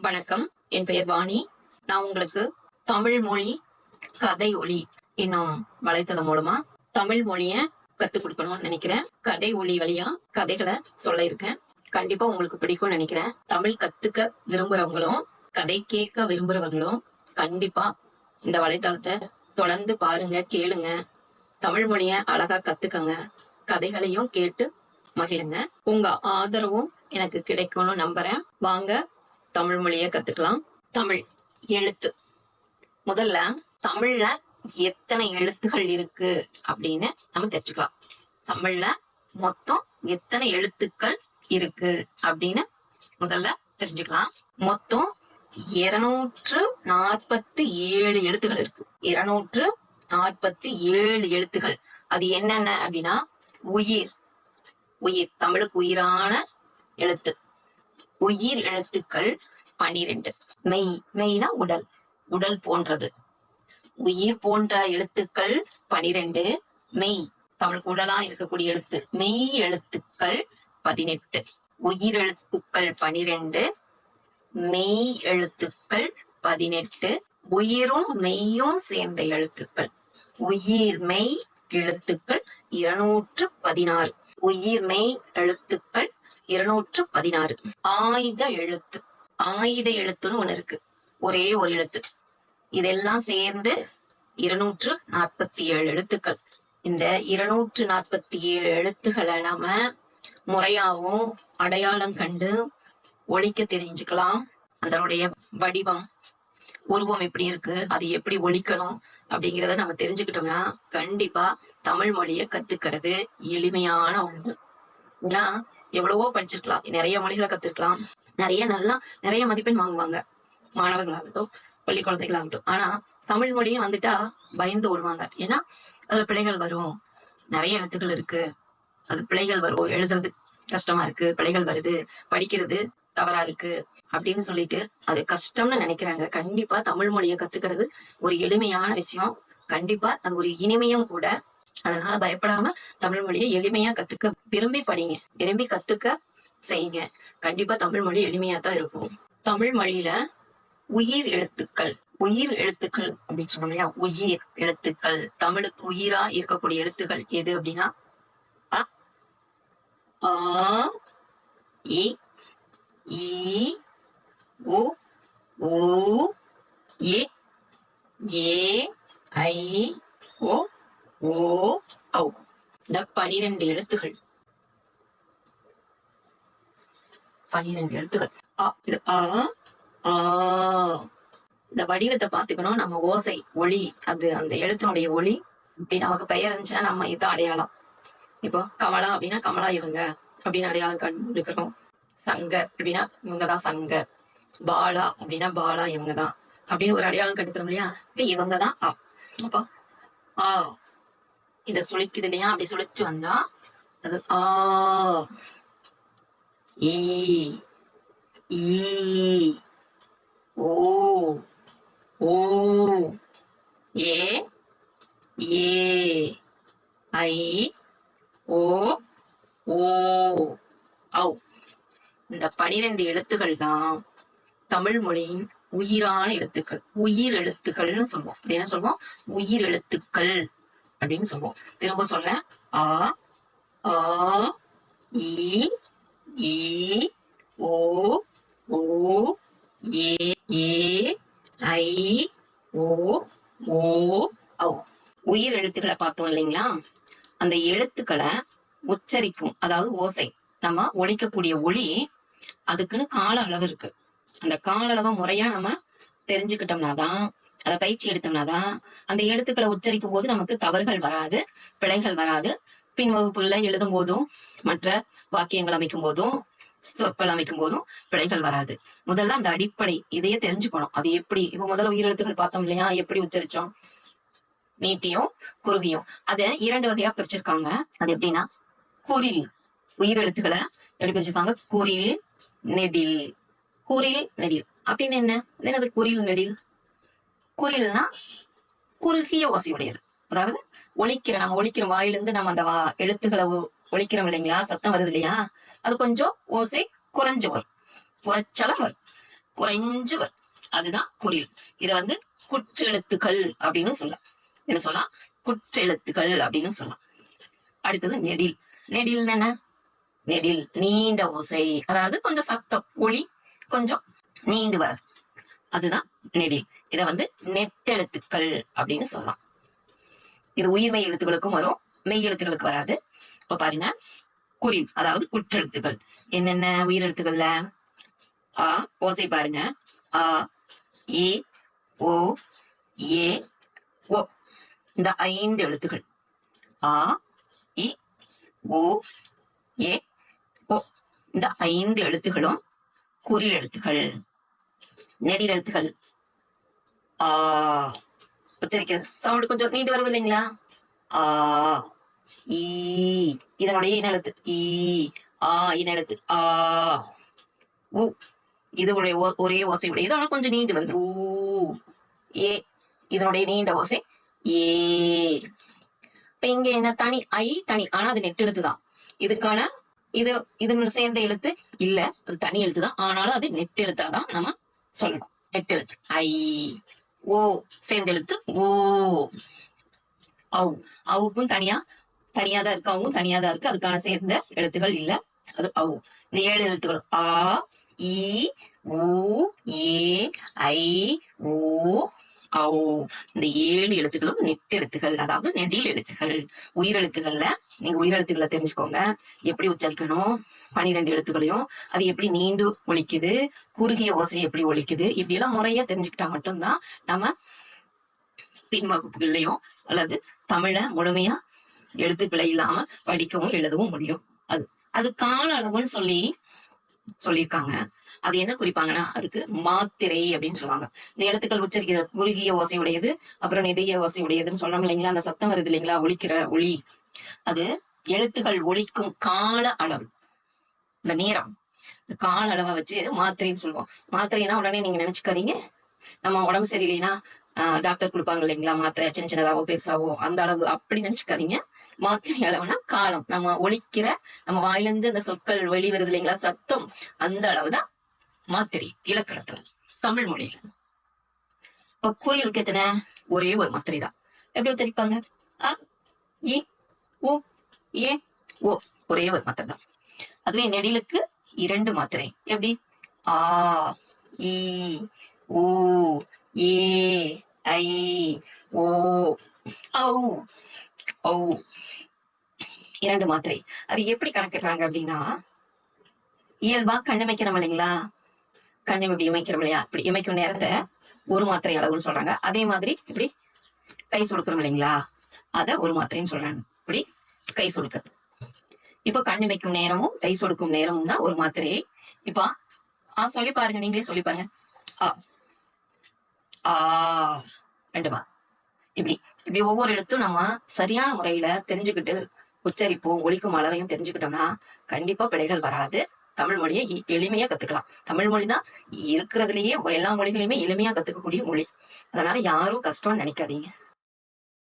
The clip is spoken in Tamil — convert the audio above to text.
வணக்கம். என் பெயர் வாணி. நான் உங்களுக்கு தமிழ் மொழி கதை ஒளி என்னும் வலைத்தளம் மூலமா தமிழ் மொழிய கத்துக் கொடுக்கணும்னு நினைக்கிறேன். கதை ஒளி வழியா கதைகளை சொல்ல இருக்கேன். கண்டிப்பா உங்களுக்கு பிடிக்கும்னு நினைக்கிறேன். தமிழ் கத்துக்க விரும்புறவங்களும் கதை கேட்க விரும்புறவங்களும் கண்டிப்பா இந்த வலைத்தளத்தை தொடர்ந்து பாருங்க கேளுங்க. தமிழ் மொழிய அழகா கத்துக்கங்க. கதைகளையும் கேட்டு மகிழுங்க. உங்க ஆதரவும் எனக்கு கிடைக்கும்னு நம்புறேன். வாங்க தமிழ் மொழிய கத்துக்கலாம். தமிழ் எழுத்து. முதல்ல தமிழ்ல எத்தனை எழுத்துகள் இருக்கு அப்படின்னு நம்ம தெரிஞ்சுக்கலாம். தமிழ்ல மொத்தம் எத்தனை எழுத்துக்கள் இருக்கு அப்படின்னு முதல்ல தெரிஞ்சுக்கலாம். மொத்தம் இருநூற்று நாற்பத்தி ஏழு எழுத்துக்கள் இருக்கு. இருநூற்று நாற்பத்தி ஏழு எழுத்துக்கள் அது என்னென்ன அப்படின்னா உயிர். உயிர். தமிழுக்கு உயிரான எழுத்து. உயிர் எழுத்துக்கள் பனிரெண்டு. மெய் மெய்னா உடல். உடல் போன்றது. உயிர் போன்ற எழுத்துக்கள் பனிரெண்டு. மெய் தமிழ் உடலா இருக்கக்கூடிய எழுத்து. மெய் எழுத்துக்கள் பதினெட்டு. உயிர் எழுத்துக்கள் பனிரெண்டு. மெய் எழுத்துக்கள் பதினெட்டு. உயிரும் மெய்யும் சேர்ந்த எழுத்துக்கள். உயிர் மெய் எழுத்துக்கள் இருநூற்று பதினாறு. உயிர் மெய் எழுத்துக்கள் இருநூற்று பதினாறு ஆயுத எழுத்து. ஆயுத எழுத்துன்னு ஒண்ணு இருக்கு. ஒரே ஒரு எழுத்து. இதெல்லாம் சேர்ந்து இருநூற்று நாற்பத்தி ஏழு எழுத்துக்கள். இந்த இருநூற்று நாற்பத்தி ஏழு எழுத்துக்களை நாம முறையாவும் அடையாளம் கண்டு ஒழிக்க தெரிஞ்சுக்கலாம். அதனுடைய வடிவம் உருவம் எப்படி இருக்கு அது எப்படி ஒழிக்கணும் அப்படிங்கிறத நம்ம தெரிஞ்சுக்கிட்டோம்னா கண்டிப்பா தமிழ் மொழிய கத்துக்கிறது எளிமையான ஒன்று. ஏன்னா எவ்வளவோ படிச்சிருக்கலாம். நிறைய மொழிகளை கத்துக்கலாம் நிறைய நல்லா நிறைய மதிப்பெண் வாங்குவாங்க. மாணவர்களாகட்டும் பள்ளி குழந்தைகளாகட்டும். ஆனா தமிழ் மொழியும் வந்துட்டா பயந்து ஓடுவாங்க. ஏன்னா அதுல பிழைகள் வரும். நிறைய எழுத்துக்கள் இருக்கு. அது பிழைகள் வரும். எழுதுறது கஷ்டமா இருக்கு. பிழைகள் வருது. படிக்கிறது தவறா இருக்கு. அப்படின்னு சொல்லிட்டு அது கஷ்டம்னு நினைக்கிறாங்க. கண்டிப்பா தமிழ் மொழியை கத்துக்கிறது ஒரு எளிமையான விஷயம். கண்டிப்பா அது ஒரு இனிமையும் கூட அதனால பயப்படாம தமிழ் மொழியை எளிமையா கத்துக்க விரும்பி படிங்க. விரும்பி கத்துக்க செய்யுங்க. கண்டிப்பா தமிழ் மொழி எளிமையா தான் இருக்கும். தமிழ் மொழியில உயிர் எழுத்துக்கள் உயிர் எழுத்துக்கள் அப்படின்னு சொன்னோம் இல்லையா? உயிர் எழுத்துக்கள் தமிழுக்கு உயிரா இருக்கக்கூடிய எழுத்துக்கள் எது அப்படின்னா அ ஆ இ ஈ உ ஏ ஏ ஐ ஓ ஓ ஔ இந்த பனிரெண்டு எழுத்துகள். பனிரெண்டு எழுத்துகள். அ இது ஆ ஆ. இந்த வடிவத்தை பாத்துக்கணும் நம்ம ஓசை ஒளி அது அந்த எழுத்தினுடைய ஒளி. இப்படி நமக்கு பெயர் இருந்துச்சுன்னா நம்ம இதான் அடையாளம். இப்போ கமலா அப்படின்னா கமலா இவங்க அப்படின்னு அடையாளம் கண்டுக்கிறோம் சங்கர் அப்படின்னா இவங்கதான் சங்கர் பாலா அப்படின்னா பாலா இவங்கதான் அப்படின்னு ஒரு அடையாளம் கண்டுக்கிறோம் இல்லையா? இவங்கதான் ஆ அப்போ ஆ. இத சுழிக்குது இல்லையா? அப்படி சுழிச்சு வந்தா அது ஆ ஈ ஈ ஓ ஓ ஏ ஏ ஐ ஓ ஓ ஔ. இந்த பனிரெண்டு எழுத்துக்கள் தான் தமிழ் மொழியின் உயிரான எழுத்துக்கள். உயிர் எழுத்துக்கள்னு சொல்லுவோம் இது என்ன சொல்லுவோம் உயிர் எழுத்துக்கள். அப்படின்னு சொல்லுவோம். திரும்ப சொல்ல ஆ ஆ இ ஓ ஓ ஏ ஏ ஐ ஓ ஓ ஓ. உயிர் எழுத்துக்களை பார்த்தோம் இல்லைங்களா? அந்த எழுத்துக்களை உச்சரிக்கும் அதாவது ஓசை. நம்ம ஒழிக்கக்கூடிய ஒளி அதுக்குன்னு கால அளவு இருக்கு. அந்த கால அளவை முறையா நம்ம தெரிஞ்சுக்கிட்டோம்னா தான் பயிற்சி எடுத்தோம்னா தான் அந்த எழுத்துக்களை உச்சரிக்கும் போது நமக்கு தவறுகள் வராது பிழைகள் வராது. பின் வகுப்புகளை எழுதும் போதும் மற்ற வாக்கியங்கள் அமைக்கும் போதும் சொற்கள் அமைக்கும் போதும் பிழைகள் வராது. முதல்ல அந்த அடிப்படை இதையே தெரிஞ்சுக்கணும். அது எப்படி இப்ப முதல்ல உயிரெழுத்துக்கள் பார்த்தோம் இல்லையா? எப்படி உச்சரிச்சோம்? நீட்டியும் குறுகியும். அத இரண்டு வகையா பிரிச்சிருக்காங்க. அது எப்படின்னா குறில் உயிரெழுத்துக்களை எப்படி பிரிச்சிருக்காங்க? குரில் நெடில். குரில் நெடில். அப்படின்னு என்ன? என்னது? குரில் நெடில். குரில்னா குறுகிய ஓசையுடையது. அதாவது ஒழிக்கிற நம்ம ஒழிக்கிற வாயிலிருந்து நம்ம அந்த வா- எழுத்துக்களை ஒழிக்கிறோம் இல்லைங்களா? சத்தம் வருது இல்லையா? அது கொஞ்சம் ஓசை குறைஞ்சு வரும். குறைச்சலம் வரும். குறைஞ்சு வரும். அதுதான் குறில் இதை வந்து குற்றெழுத்துக்கள் அப்படின்னு சொல்லலாம். என்ன சொல்லலாம்? குற்றெழுத்துக்கள் அப்படின்னு சொல்லலாம். அடுத்தது நெடில். நெடில் என்ன? நெடில். நீண்ட ஓசை. அதாவது கொஞ்சம் சத்தம் ஒளி கொஞ்சம் நீண்டு வர்றது. அதுதான் நெடில் இதை வந்து நெட்டெழுத்துக்கள் அப்படின்னு சொல்லலாம். இது உயிர்மை எழுத்துக்களுக்கும் வரும் மெய் எழுத்துக்களுக்கு வராது. இப்ப பாருங்க குறில் அதாவது குற்றெழுத்துக்கள். என்னென்ன உயிரெழுத்துக்கள்ல ஆ ஓசை பாருங்க. ஆ ஏ ஓ ஏ ஓ. இந்த ஐந்து எழுத்துக்கள். ஆ இ ஓ ஏ ஓ. இந்த ஐந்து எழுத்துகளும் குறில் எழுத்துக்கள். நெடில் ஆ உச்சரிக்க சவுண்ட் கொஞ்சம் நீண்டு வருது இல்லைங்களா? ஆ ஈ இதனுடைய இனெழுத்து. ஈ ஆ இன எழுத்து ஆ உ இதனுடைய ஓ- ஒரே ஓசை உடைய இதோட கொஞ்சம் நீண்டு வருது. ஊ ஏ இதனுடைய நீண்ட ஓசை. ஏ. இப்ப இங்க என்ன? தனி ஐ தனி. ஆனா அது நெட்டு எழுத்து தான். இதுக்கான இது இது சேர்ந்த எழுத்து இல்ல. அது தனி எழுத்து தான். ஆனாலும் அது நெட் எழுத்தாதான் நம்ம சொல்லணும் எட்டு எழுத்து. ஐ ஓ சேர்ந்த எழுத்து ஓ. அவு அவுக்கும் தனியா தனியா தான் இருக்கு அவும் தனியா தான் இருக்கு. அதுக்கான சேர்ந்த எழுத்துகள் இல்ல. அது அவு இந்த ஏழு எழுத்துக்கள். ஆ இ ஊ ஏ ஐ ஓ ஔ இந்த ஏழு எழுத்துக்களும் நெட் எழுத்துகள் அதாவது நெடில் எழுத்துகள் உயிரெழுத்துகள்ல நீங்க உயிரெழுத்துக்களை தெரிஞ்சுக்கோங்க. எப்படி உச்சரிக்கணும்? பனிரெண்டு எழுத்துக்களையும். அது எப்படி நீண்டு ஒழிக்குது? குறுகிய ஓசை எப்படி ஒழிக்குது? இப்படி எல்லாம் முறையா தெரிஞ்சுக்கிட்டா மட்டும்தான் நம்ம பின்வகுப்புகள்லையும் அல்லது தமிழை முழுமையா எழுத்து பிழை இல்லாம படிக்கவும் எழுதவும் முடியும். அது அது கால அளவுன்னு சொல்லி சொல்லியிருக்காங்க. அது என்ன குறிப்பாங்கன்னா அதுக்கு மாத்திரை அப்படின்னு சொல்லுவாங்க. இந்த எழுத்துக்கள் உச்சரிக்கிற குறுகிய ஓசை உடையது அப்புறம் நெடிய ஓசை உடையதுன்னு இல்லைங்களா? அந்த சத்தம் வருது இல்லைங்களா? ஒழிக்கிற ஒளி. அது எழுத்துக்கள் ஒழிக்கும் கால அளவு. இந்த நேரம். இந்த கால அளவை வச்சு மாத்திரைன்னு சொல்லுவோம். மாத்திரைன்னா உடனே நீங்க நினைச்சுக்காதீங்க. நம்ம உடம்பு சரியில்லைன்னா ஆஹ், டாக்டர் கொடுப்பாங்க இல்லைங்களா? மாத்திரை சின்ன சின்னதாவோ பெருசாவோ அந்த அளவு. அப்படி நினைச்சுக்காதீங்க. மாத்திரை அளவுனா காலம். நம்ம ஒழிக்கிற நம்ம வாயிலிருந்து அந்த சொற்கள் வெளி வருது இல்லைங்களா? சத்தம். அந்த அளவுதான் மாத்திரை இலக்கணத்துல தமிழ் மொழியில. இப்ப குறியலுக்கு எத்தனை? ஒரே ஒரு மாத்திரை தான். எப்படி உச்சரிப்பாங்க அ இ உ ஏ ஓ ஒரே ஒரு மாத்திரை தான். அதுவே நெடிலுக்கு இரண்டு மாத்திரை எப்படி? ஆ இ ஊ ஏ ஐ ஓ ஔ ஔ. இரண்டு மாத்திரை அது எப்படி கணக்கிடுறாங்க அப்படின்னா இயல்பா கண்ணமைக்கிறோம் இல்லைங்களா? கண்ணை இப்படி இமைக்கிறோம் இல்லையா? இப்படி இமைக்கும் நேரத்தை ஒரு மாத்திரை அளவுன்னு சொல்றாங்க. அதே மாதிரி இப்படி கை சுடுக்கிறோம் இல்லைங்களா? அத ஒரு மாத்திரைன்னு சொல்றாங்க. இப்படி கை சுடுக்கிறது இப்போ கண் இமைக்கும் நேரமும் கை சொடுக்கும் நேரமும் தான் ஒரு மாத்திரையை இப்போ ஆ சொல்லி பாருங்க. நீங்களே சொல்லி பாருங்க. ஆ. ஆ. ரெண்டுமா? இப்படி. இப்படி ஒவ்வொரு இடத்தும் நம்ம சரியான முறையில தெரிஞ்சுக்கிட்டு உச்சரிப்பும் ஒழிக்கும் அளவையும் தெரிஞ்சுக்கிட்டோம்னா கண்டிப்பா பிழைகள் வராது. தமிழ் மொழியை எளிமையா கத்துக்கலாம். தமிழ் மொழி தான் இருக்கிறதுலயே எல்லா மொழிகளையுமே எளிமையா கத்துக்கக்கூடிய மொழி. அதனால யாரும் கஷ்டம்னு நினைக்காதீங்க.